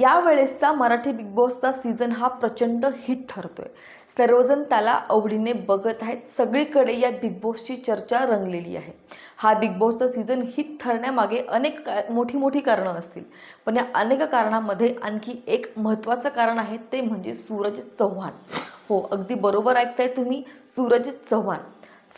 यावेळेसचा Marathi big बॉसचा season हा प्रचंड हिट ठरतोय. सर्वजण त्याला आवडीने बघत आहेत. सगळीकडे या बिग बॉसची चर्चा रंगलेली आहे. हा बिग बॉसचा सीझन हिट ठरण्यामागे अनेक का मोठी मोठी कारणं असतील. पण या अनेक कारणामध्ये आणखी एक महत्त्वाचं कारण आहे ते म्हणजे सूरज चव्हाण. हो अगदी बरोबर ऐकताय तुम्ही. सूरज चव्हाण.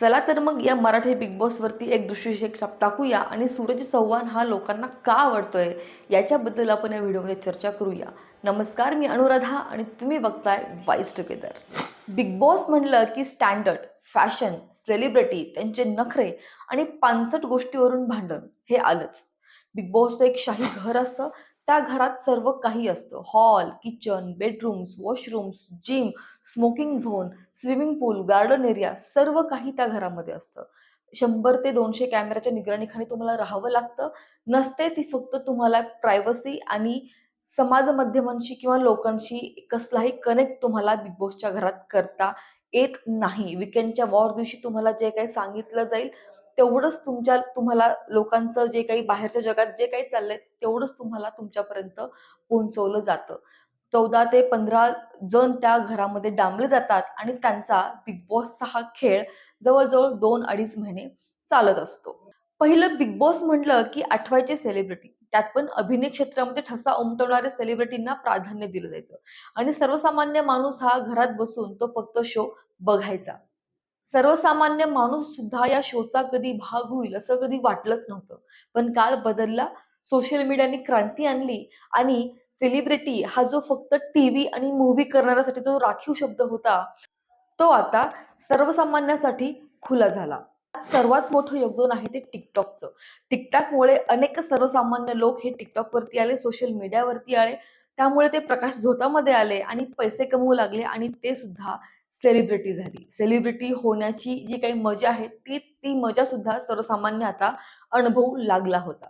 चला तर मग या मराठी बिग बॉसवरती एक दृष्टिक्षेप टाकूया आणि सूरज चव्हाण हा लोकांना का आवडतोय याच्याबद्दल आपण या व्हिडिओमध्ये चर्चा करूया. नमस्कार मी अनुराधा आणि तुम्ही बघताय वाईस टुगेदर बिग बॉस म्हटलं की स्टँडर्ड फॅशन सेलिब्रिटी त्यांचे नखरे आणि पानसट गोष्टीवरून भांडण हे आलंच. बिग बॉसचं एक शाही घर असतं त्या घरात सर्व काही असतं. Hall kitchen bedrooms washrooms gym smoking zone swimming pool garden area सर्व काही त्या घरामध्ये असतं. शंभर ते दोनशे कॅमेऱ्याच्या निगराणीखाली तुम्हाला राहावं लागतं. नसते ती फक्त तुम्हाला प्रायव्हसी आणि समाज माध्यमांशी किंवा लोकांशी कसलाही कनेक्ट तुम्हाला बिग बॉसच्या घरात करता येत नाही. विकेंडच्या वॉर दिवशी तुम्हाला जे काही सांगितलं जाईल तेवढंच तुमच्या तुम्हाला लोकांचं जे काही बाहेरच्या जगात जे काही चाललंय तेवढंच तुम्हाला तुमच्यापर्यंत पोहोचवलं जातं. चौदा ते पंधरा जण त्या घरामध्ये डांबले जातात आणि त्यांचा बिग बॉसचा हा खेळ जवळजवळ दोन अडीच महिने चालत असतो. पहिलं बिग बॉस म्हटलं की आठवायचे सेलिब्रिटी त्यात पण अभिनय क्षेत्रामध्ये ठसा उमटवणाऱ्या सेलिब्रिटींना प्राधान्य दिलं जायचं. आणि सर्वसामान्य माणूस हा घरात बसून तो फक्त शो बघायचा. सर्वसामान्य माणूस सुद्धा या शोचा कधी भाग होईल असं कधी वाटलंच नव्हतं. पण काळ बदलला सोशल मीडियाने क्रांती आणली आणि सेलिब्रिटी हा जो फक्त टीव्ही आणि मूव्ही करणाऱ्यासाठी जो राखीव शब्द होता तो आता सर्वसामान्यासाठी खुला झाला. सर्वात मोठं योगदान आहे ते टिकटॉकचं टिकटॉकमुळे अनेक सर्वसामान्य लोक हे टिकटॉकवरती आले सोशल मीडियावरती आले. त्यामुळे ते प्रकाश झोतामध्ये आले आणि पैसे कमवू लागले आणि ते सुद्धा सेलिब्रिटी झाली. सेलिब्रिटी होण्याची जी काही मजा आहे ती ती मजा सुद्धा सर्वसामान्य आता अनुभवू लागला होता.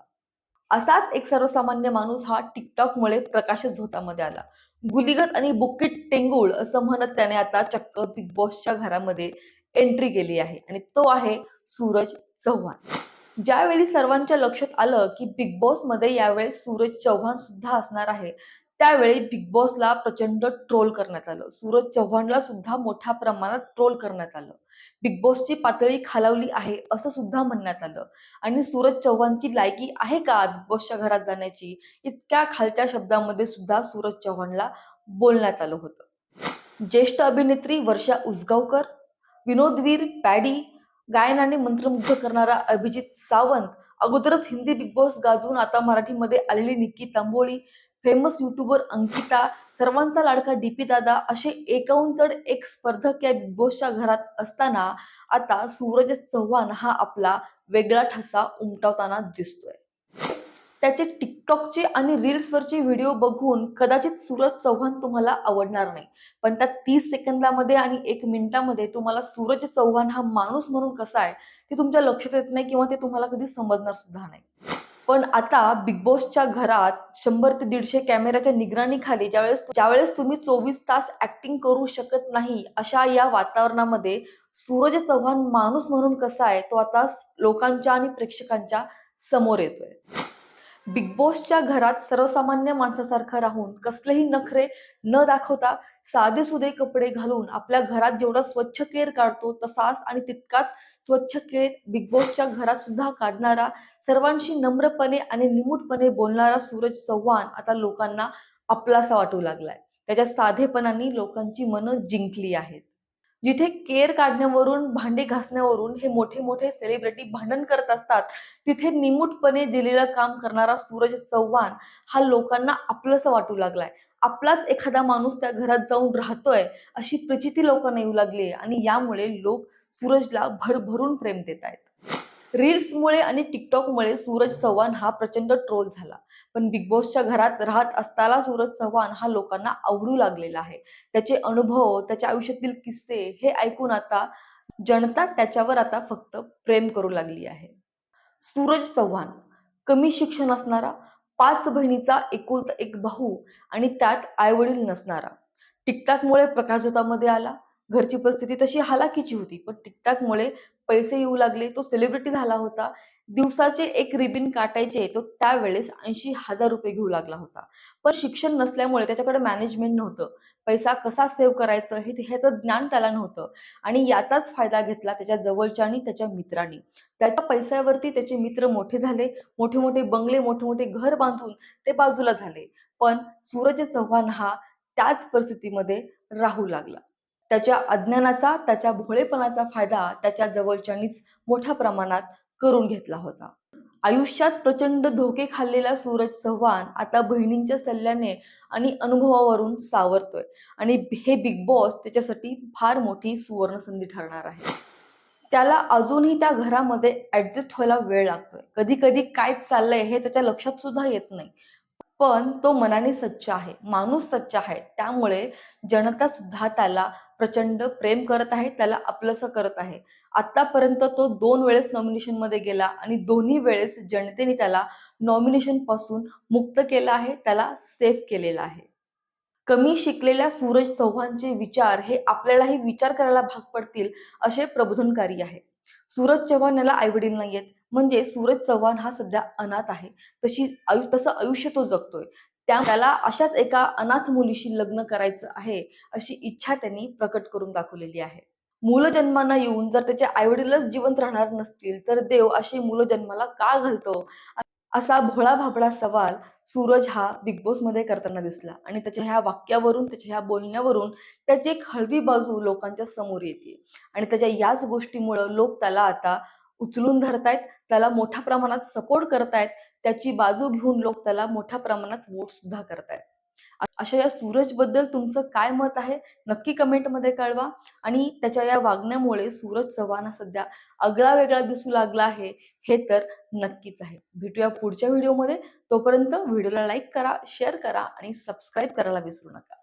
असाच एक सर्वसामान्य माणूस हा टिकटॉकमुळे प्रकाशित झोतामध्ये आला. गुलिगत आणि बुकीट टेंगुळ असं म्हणत त्याने आता चक्क बिग बॉसच्या घरामध्ये एंट्री केली आहे आणि तो आहे सूरज चव्हाण. ज्यावेळी सर्वांच्या लक्षात आलं की बिग बॉसमध्ये यावेळेस सूरज चव्हाण सुद्धा असणार आहे त्यावेळी बिग बॉसला प्रचंड ट्रोल करण्यात आलं. सूरज चव्हाणला सुद्धा मोठ्या प्रमाणात ट्रोल करण्यात आलं. बिग बॉसची पातळी खालावली आहे असं सुद्धा म्हणण्यात आलं. आणि सूरज चव्हाणची लायकी आहे का बिग बॉसच्या घरात जाण्याची? इतक्या खालच्या शब्दामध्ये सुद्धा सूरज चव्हाणला बोलण्यात आलं होतं. ज्येष्ठ अभिनेत्री वर्षा उसगावकर विनोदवीर पॅडी गायनाने मंत्रमुग्ध करणारा अभिजित सावंत अगोदरच हिंदी बिग बॉस गाजून आता मराठीमध्ये आलेली निक्की तांबोळी फेमस युट्यूबर अंकिता सर्वांचा लाडका डीपी दादा असे एकाहून चढ एक स्पर्धक या बिग बॉसच्या घरात असताना आता सूरज चव्हाण हा आपला वेगळा ठसा उमटवताना दिसतोय. त्याचे टिकटॉकचे आणि रील्सवरचे व्हिडिओ बघून कदाचित सूरज चव्हाण तुम्हाला आवडणार नाही. पण त्या तीस सेकंदामध्ये आणि एक मिनिटामध्ये तुम्हाला सूरज चव्हाण हा माणूस म्हणून कसा आहे ते तुमच्या लक्षात येत नाही किंवा ते तुम्हाला कधी समजणार सुद्धा नाही. पण आता बिग बॉसच्या घरात शंभर ते दीडशे कॅमेऱ्याच्या निगराणीखाली ज्यावेळेस ज्यावेळेस तुम्ही चोवीस तास ऍक्टिंग करू शकत नाही अशा या वातावरणामध्ये सूरज चव्हाण माणूस म्हणून कसा आहे तो आता लोकांच्या आणि प्रेक्षकांच्या समोर येतोय. बिग बॉसच्या घरात सर्वसामान्य माणसासारखं राहून कसलेही नखरे न दाखवता साधे सुधे कपडे घालून आपल्या घरात जेवढा स्वच्छ केर काढतो तसाच आणि तितकाच स्वच्छ केर बिग बॉसच्या घरात सुद्धा काढणारा सर्वांशी नम्रपणे आणि निमूटपणे बोलणारा सूरज चव्हाण आता लोकांना आपलासा वाटू लागलाय. त्याच्या साधेपणाने लोकांची मनं जिंकली आहेत. जिथे केर काढण्यावरून भांडे घासण्यावरून हे मोठे मोठे सेलिब्रिटी भांडण करत असतात तिथे निमूटपणे दिलेलं काम करणारा सूरज चव्हाण हा लोकांना आपलंसं वाटू लागलाय. आपलाच एखादा माणूस त्या घरात जाऊन राहतोय अशी प्रचिती लोकांना येऊ लागली आणि यामुळे लोक सूरजला भरभरून प्रेम देत आहेत रील्समुळे आणि टिकटॉकमुळे सूरज चव्हाण हा प्रचंड ट्रोल झाला. पण बिग बॉसच्या घरात राहत असताना सूरज चव्हाण हा लोकांना आवडू लागलेला आहे. त्याचे अनुभव त्याच्या आयुष्यातील किस्से हे ऐकून आता जनता त्याच्यावर आता फक्त प्रेम करू लागली आहे. सूरज चव्हाण कमी शिक्षण असणारा पाच बहिणीचा एकुलता एक भाऊ आणि त्यात आईवडील नसणारा. टिकटॉकमुळे प्रकाशझोतामध्ये आला. घरची परिस्थिती तशी हालाकीची होती पण टिकटॉकमुळे पैसे येऊ लागले तो सेलिब्रिटी झाला होता. दिवसाचे एक रिबिन काटायचे तो त्यावेळेस ऐंशी हजार रुपये घेऊ लागला होता. पण शिक्षण नसल्यामुळे त्याच्याकडे मॅनेजमेंट नव्हतं. पैसा कसा सेव्ह करायचं हे ह्याचं ज्ञान त्याला नव्हतं. आणि याचाच फायदा घेतला त्याच्या जवळच्या आणि त्याच्या मित्रांनी. त्याच्या पैशावरती त्याचे मित्र मोठे झाले. मोठे मोठे बंगले मोठे मोठे घर बांधून ते बाजूला झाले. पण सूरज चव्हाण हा त्याच परिस्थितीमध्ये राहू लागला. त्याच्या अज्ञानाचा त्याच्या भोळेपणाचा फायदा त्याच्या जवळच्यांनीच मोठ्या प्रमाणात करून घेतला होता. आयुष्यात प्रचंड धोके खाल्लेला सूरज चव्हाण आता बहिणींच्या सल्ल्याने आणि अनुभवावरून सावरतोय. आणि हे बिग बॉस त्याच्यासाठी फार मोठी सुवर्ण संधी ठरणार आहे. त्याला अजूनही त्या घरामध्ये ऍडजस्ट व्हायला वेळ लागतोय. कधी कधी काय चाललंय हे त्याच्या लक्षात सुद्धा येत नाही. पण तो मनाने सच्चा आहे. माणूस सच्चा आहे. त्यामुळे जनता सुद्धा त्याला प्रचंड प्रेम करत आहे त्याला आपलंसं करत आहे. आतापर्यंत तो दोन वेळेस नॉमिनेशनमध्ये गेला आणि दोन्ही वेळेस जनतेने त्याला नॉमिनेशनपासून मुक्त केलं आहे त्याला सेफ केलेलं आहे. कमी शिकलेल्या सूरज चव्हाणचे विचार हे आपल्यालाही विचार करायला भाग पडतील असे प्रबोधनकारी आहे. सूरज चव्हाण याला आईवडील नाहीयेत. म्हणजे सूरज चव्हाण हा सध्या अनाथ आहे. तशी आयु तसं आयुष्य तो जगतोय. त्या त्याला अशाच एका अनाथ मुलीशी लग्न करायचं आहे अशी इच्छा त्यांनी प्रकट करून दाखवलेली आहे. मुलं जन्माला येऊन जर त्याचे आईवडीलच जिवंत राहणार नसतील तर देव अशी मुलं जन्माला का घालतो? असा भोळा भाबडा सवाल सूरज हा बिग बॉसमध्ये करताना दिसला आणि त्याच्या ह्या वाक्यावरून त्याच्या ह्या बोलण्यावरून त्याची एक हळवी बाजू लोकांच्या समोर येते. आणि त्याच्या याच गोष्टीमुळं लोक त्याला आता उचलून धरतायत त्याला मोठ्या प्रमाणात सपोर्ट करतायत त्याची बाजू घेऊन लोक त्याला मोठ्या प्रमाणात वोट सुद्धा करतायत. अशा या सूरजबद्दल तुमचं काय मत आहे? नक्की कमेंटमध्ये कळवा. आणि त्याच्या या वागण्यामुळे सूरज चव्हाण हा सध्या आगळा वेगळा दिसू लागला आहे हे तर नक्कीच आहे. भेटूया पुढच्या व्हिडिओमध्ये तोपर्यंत व्हिडिओला लाईक करा शेअर करा आणि सबस्क्राईब करायला विसरू नका.